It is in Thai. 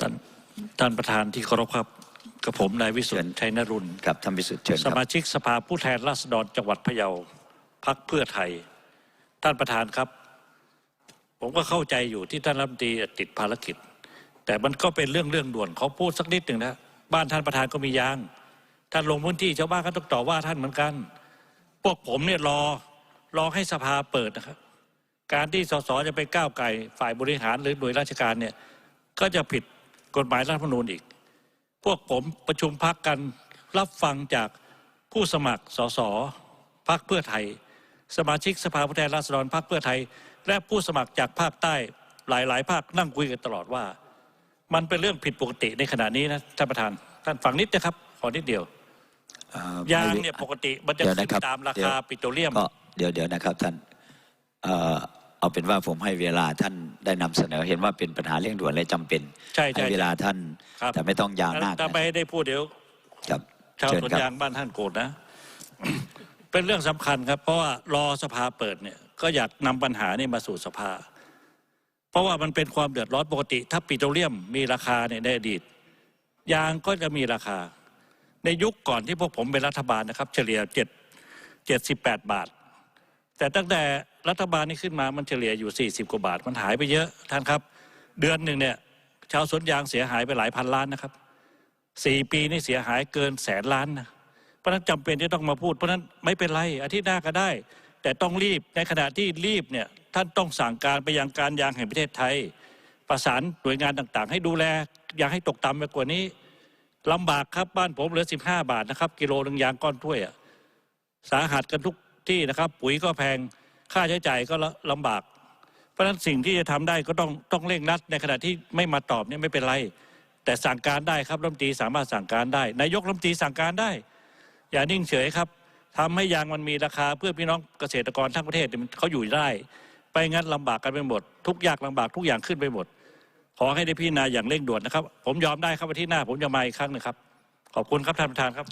ท่านท่านประธานที่เคารพครับกับผมนายวิสุทธิ์ชัยนรุณครับท่านพิสุทธิ์เชิญสครับมาชิกสภาผู้แทนราษฎรจังหวัดพะเยาพักเพื่อไทย ท่านประธานครับ ผมก็เข้าใจอยู่ที่ท่านรัฐมนตรีติดภารกิจ แต่มันก็เป็นเรื่องเรื่องด่วนเขาพูดสักนิดหนึ่งนะบ้านท่านประธานก็มียาง ท่านลงพื้นที่ชาวบ้านก็ต้องต่อว่าท่านเหมือนกัน พวกผมเนี่ยรอรอให้สภาเปิดนะครับ การที่สสจะไปก้าวไก่ฝ่ายบริหารหรือหน่วยราชการเนี่ยก็จะผิด กฎหมายรัฐธรรมนูญอีก พวกผมประชุมพักกันรับฟังจากผู้สมัครสสพักเพื่อไทย สมาชิกสภาผู้แทนราษฎรพักเพื่อไทย และผู้สมัครจากภาคใต้หลายๆภาคนั่งคุยกันตลอดว่า มันเป็นเรื่องผิดปกติในขณะนี้นะท่านประธานท่านฟังนิดนะครับขอนิดเดียวเอ่อยางเนี่ยปกติมันจะเดี๋ยวขึ้นะนครับตามราเดี๋ยวคาปิโตรเลียมก็เดี๋ยวเดี๋ยวนะครับท่าน เอ่อเอาเป็นว่าผมให้เวลาท่านได้นำเสนอเห็นว่าเป็นปัญหาเร่งด่วนและจำเป็นใช่ใช่เวลาท่านครับแต่ไม่ต้องยาวมากถ้านะไม่ได้พูดเดี๋ยวครับชาวเชิญสวนครับยางบ้านท่านโกรธนะ เป็นเรื่องสำคัญครับ เพราะว่ารอสภาเปิดเนี่ย ก็อยากนำปัญหานี่มาสู่สภา เพราะว่ามันเป็นความเดือดร้อนปกติ ถ้าปิโตรเลียมมีราคาเนี่ยในอดีต ยางก็จะมีราคา ในยุคก่อนที่พวกผมเป็นรัฐบาลนะครับ เฉลี่ยเจ็ดเจ็ดสิบแปดบาท แต่ตั้งแต่รัฐบาลนี้ขึ้นมามันเฉลี่ยอยู่สี่สิบกว่าบาท มันหายไปเยอะท่านครับ เดือนหนึ่งเนี่ยชาวสวนยางเสียหายไปหลายพันล้านนะครับสี่ปีนี่เสียหายเกินแสนล้านนะเพราะฉะนั้นจำเป็นที่ต้องมาพูด เพราะฉะนั้นไม่เป็นไรอาทิตย์หน้าก็ได้ แต่ต้องรีบในขณะที่รีบเนี่ยท่านต้องสั่งการไปยังการยางแห่งประเทศไทย ประสานหน่วยงานต่างๆ ให้ดูแลอยางให้ตกต่ำไปกว่านี้ลำบากครับบ้านผมเหลือ 15 บาทนะครับ กิโลหนึ่งยางก้อนถ้วยอะสาหัสกันทุก ที่นะครับ ปุ๋ยก็แพงค่าใช้จ่ายก็ละลำบาก เพราะฉะนั้นสิ่งที่จะทำได้ก็ต้องต้องเร่งรัด ในขณะที่ไม่มาตอบเนี่ยไม่เป็นไร แต่สั่งการได้ครับรัฐมนตรีสามารถสั่งการได้นายกรัฐมนตรีสั่งการได้ อย่านิ่งเฉยครับทำให้ยางมันมีราคาเพื่อพี่น้องเกษตรกรทั้งประเทศเนี่ยมันเขาอยู่ได้ ไปงั้นลำบากกันไปหมด ทุกยากลำบากทุกอย่างขึ้นไปหมด ขอให้ได้พิจารณาอย่างเร่งด่วนนะครับ ผมยอมได้ครับวันที่หน้า ผมจะมาอีกครั้งหนึงครับขอบคุณครับท่านประธานครับ